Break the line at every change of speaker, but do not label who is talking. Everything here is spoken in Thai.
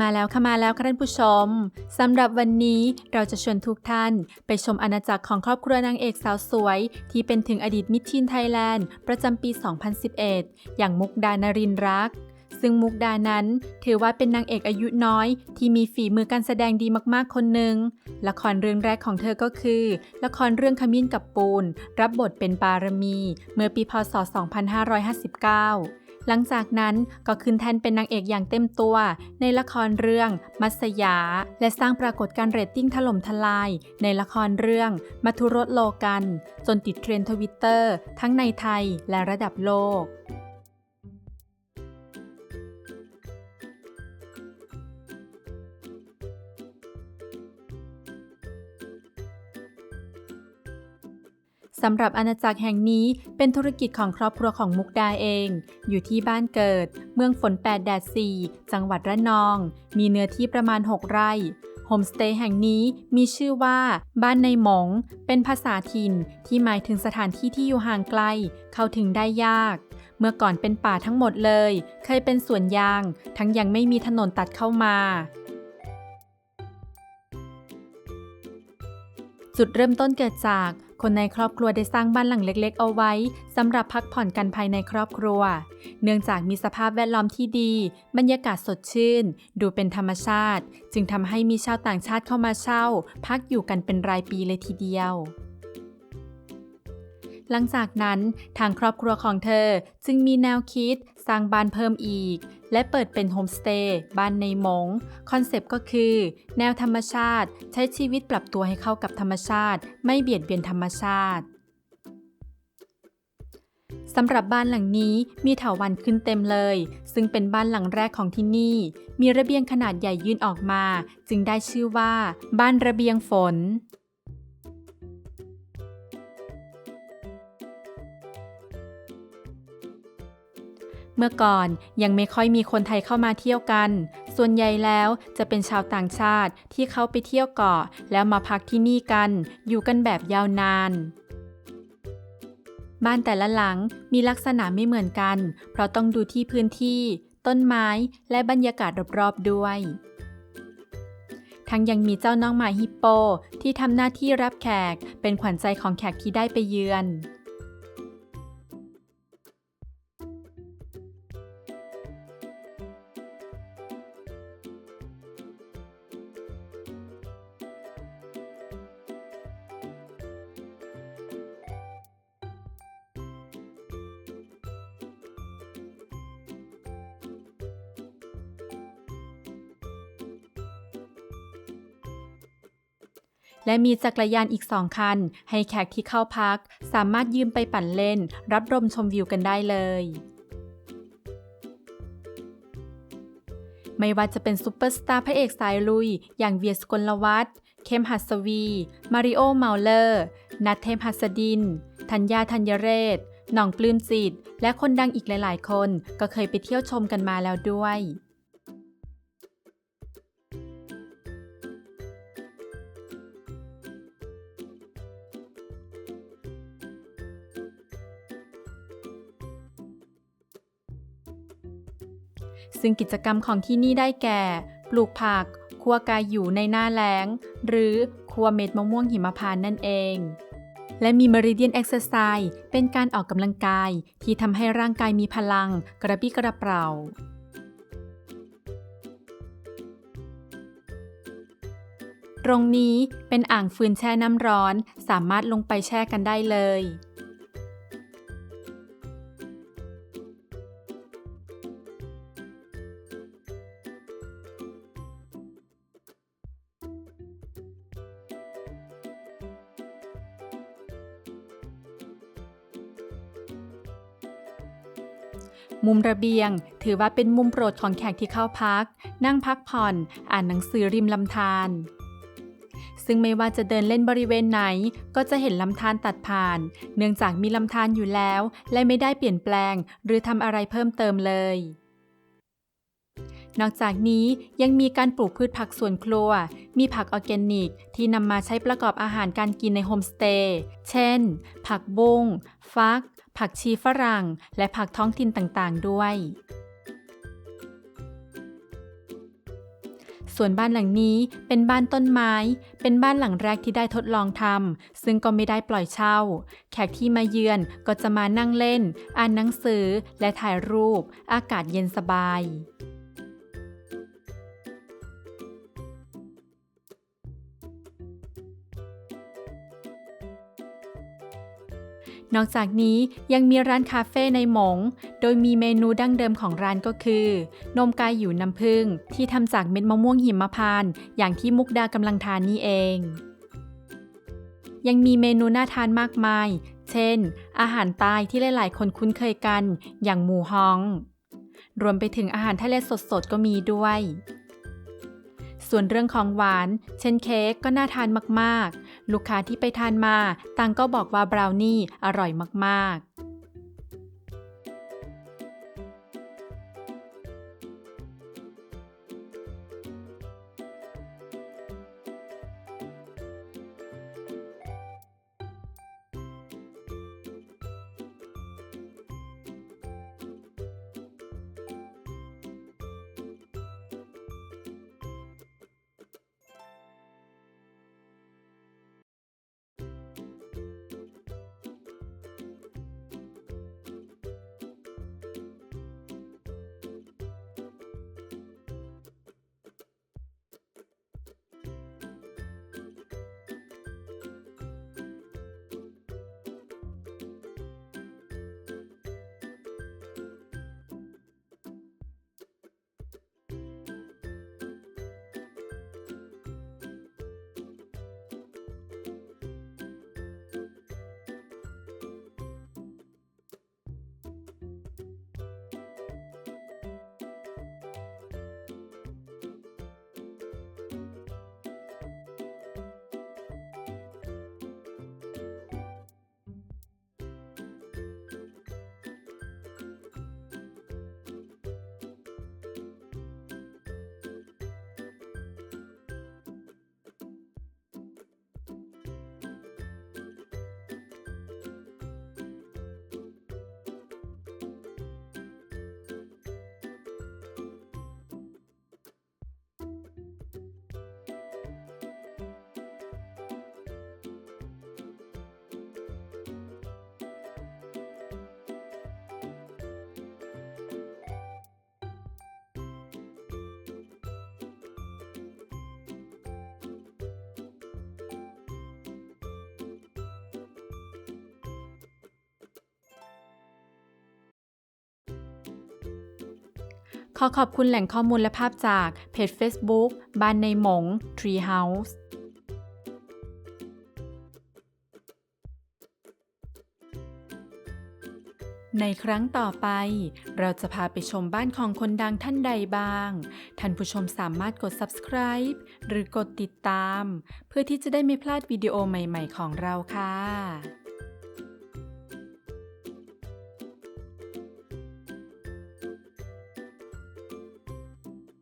มาแล้วค่ะมาแล้วค่ะท่านผู้ชมสำหรับวันนี้เราจะชวนทุกท่านไปชมอาณาจักรของครอบครัวนางเอกสาวสวย ที่เป็นถึงอดีตมิตรทีนไทยแลนด์ ประจำปี 2011 อย่างมุกดานรินรัก ซึ่งมุกดานั้นถือว่าเป็นนางเอกอายุน้อย ที่มีฝีมือการแสดงดีมากๆคนหนึ่งละครเรื่องแรกของเธอก็คือ ละครเรื่องขมิ้นกับปูน รับบทเป็นปารมี เมื่อปีพศ 2559 หลังจากนั้นก็ขึ้นแทนเป็นนางเอกอย่างเต็มตัว ในละครเรื่อง มัสยา และสร้างปรากฏการ์เรตติ้งถล่มทลาย ในละครเรื่อง มัทุรสโลกัน จนติดเทรนด์ทวิตเตอร์ทั้งในไทยและระดับโลก สำหรับอาณาจักรแห่งนี้เป็นธุรกิจของครอบครัวของมุกดาเอง อยู่ที่บ้านเกิด เมืองฝนแปดแดดสี่จังหวัดระนอง มีเนื้อที่ประมาณ 6 ไร่โฮมสเตย์แห่งนี้มีชื่อว่า บ้านในหมง เป็นภาษาถิ่น ที่หมายถึงสถานที่ที่อยู่ห่างไกล เข้าถึงได้ยาก เมื่อก่อนเป็นป่าทั้งหมดเลย เคยเป็นสวนยาง ทั้งยังไม่มีถนนตัดเข้ามา จุดเริ่มต้นเกิดจาก คนในครอบครัวได้สร้างบ้านหลังเล็ก ๆ เอาไว้สำหรับพักผ่อนกันภายในครอบครัว เนื่องจากมีสภาพแวดล้อมที่ดี บรรยากาศสดชื่น ดูเป็นธรรมชาติ จึงทำให้มีชาวต่างชาติเข้ามาเช่า พักอยู่กันเป็นรายปีเลยทีเดียว หลังจากนั้นทางครอบครัวของเธอจึงมีแนวคิดสร้างบ้านเพิ่มอีก และเปิดเป็นโฮมสเตย์บ้านในมง คอนเซปต์ก็คือ แนวธรรมชาติ ใช้ชีวิตปรับตัวให้เข้ากับธรรมชาติ ไม่เบียดเบียนธรรมชาติสำหรับบ้านหลังนี้มีเถาวันขึ้นเต็มเลย ซึ่งเป็นบ้านหลังแรกของที่นี่ มีระเบียงขนาดใหญ่ยื่นออกมา จึงได้ชื่อว่า บ้านระเบียงฝน เมื่อก่อนยังไม่ค่อยมีคนไทยเข้ามาเที่ยวกัน ส่วนใหญ่แล้วจะเป็นชาวต่างชาติที่เขาไปเที่ยวเกาะแล้วมาพักที่นี่กัน อยู่กันแบบยาวนาน บ้านแต่ละหลังมีลักษณะไม่เหมือนกัน เพราะต้องดูที่พื้นที่ ต้นไม้และบรรยากาศรอบๆด้วย ทั้งยังมีเจ้าน้องหมาฮิปโป ที่ทำหน้าที่รับแขกเป็นขวัญใจของแขกที่ได้ไปเยือน และมีจักรยานอีกสองคัน ให้แขกที่เข้าพัก สามารถยืมไปปั่นเล่น รับรมชมวิวกันได้เลยไม่ว่าจะเป็นซูเปอร์สตาร์พระเอกสายลุย อย่างเวียสกลวัฒน์เข้มหัสวี มาริโอเมาเลอร์ นัทเทมหัสดิน ธัญญาธัญเรศ หน่องปลื้มจิต และคนดังอีกหลาย ๆ คน ก็เคยไปเที่ยวชมกันมาแล้วด้วย ซึ่งกิจกรรมของที่นี่ได้แก่ ปลูกผัก ครัวกายอยู่ในหน้าแล้ง หรือครัวเม็ดมะม่วงหิมพานต์นั่นเอง และมีมริเดียนเอ็กซ์ไซส์เป็นการออกกำลังกายที่ทำให้ร่างกายมีพลัง กระปี้กระเป๋าตรงนี้เป็นอ่างฟืนแช่น้ำร้อน สามารถลงไปแช่กันได้เลย มุมระเบียง ถือว่าเป็นมุมโปรดของแขกที่เข้าพัก นั่งพักผ่อน อ่านหนังสือริมลำธารซึ่งไม่ว่าจะเดินเล่นบริเวณไหน ก็จะเห็นลำธารตัดผ่าน เนื่องจากมีลำธารอยู่แล้ว และไม่ได้เปลี่ยนแปลง หรือทำอะไรเพิ่มเติมเลย นอกจากนี้ยังมีการปลูกพืชผักสวนครัว มีผักออร์แกนิก ที่นำมาใช้ประกอบอาหารการกินในโฮมสเตย์ เช่น ผักบุ้ง ฟัก ผักชีฝรั่ง และผักท้องถิ่นต่างๆ ด้วยส่วนบ้านหลังนี้เป็นบ้านต้นไม้ เป็นบ้านหลังแรกที่ได้ทดลองทำ ซึ่งก็ไม่ได้ปล่อยเช่า แขกที่มาเยือนก็จะมานั่งเล่น อ่านหนังสือ และถ่ายรูป อากาศเย็นสบาย นอกจากนี้ยังมีร้านคาเฟ่ในหมง โดยมีเมนูดั้งเดิมของร้านก็คือ นมกายอยู่น้ำผึ้งที่ทำจากเม็ดมะม่วงหิมพานต์อย่างที่มุกดากำลังทานนี่เอง ยังมีเมนูน่าทานมากมาย เช่น อาหารใต้ที่หลายๆ คนคุ้นเคยกัน อย่างหมูฮอง รวมไปถึงอาหารทะเลสดๆก็มีด้วย ส่วนเรื่องของหวาน เช่นเค้กก็น่าทานมากๆ ลูกค้าที่ไปทานมาต่างก็บอกว่าบราวนี่อร่อยมากๆ ขอขอบคุณแหล่งข้อมูลและภาพจากเพจ Facebook บ้านในหมง Tree House ในครั้งต่อไป เราจะพาไปชมบ้านของคนดังท่านใดบ้าง ท่านผู้ชมสามารถกด subscribe หรือกดติดตาม เพื่อที่จะได้ไม่พลาดวิดีโอใหม่ ๆ ของเราค่ะ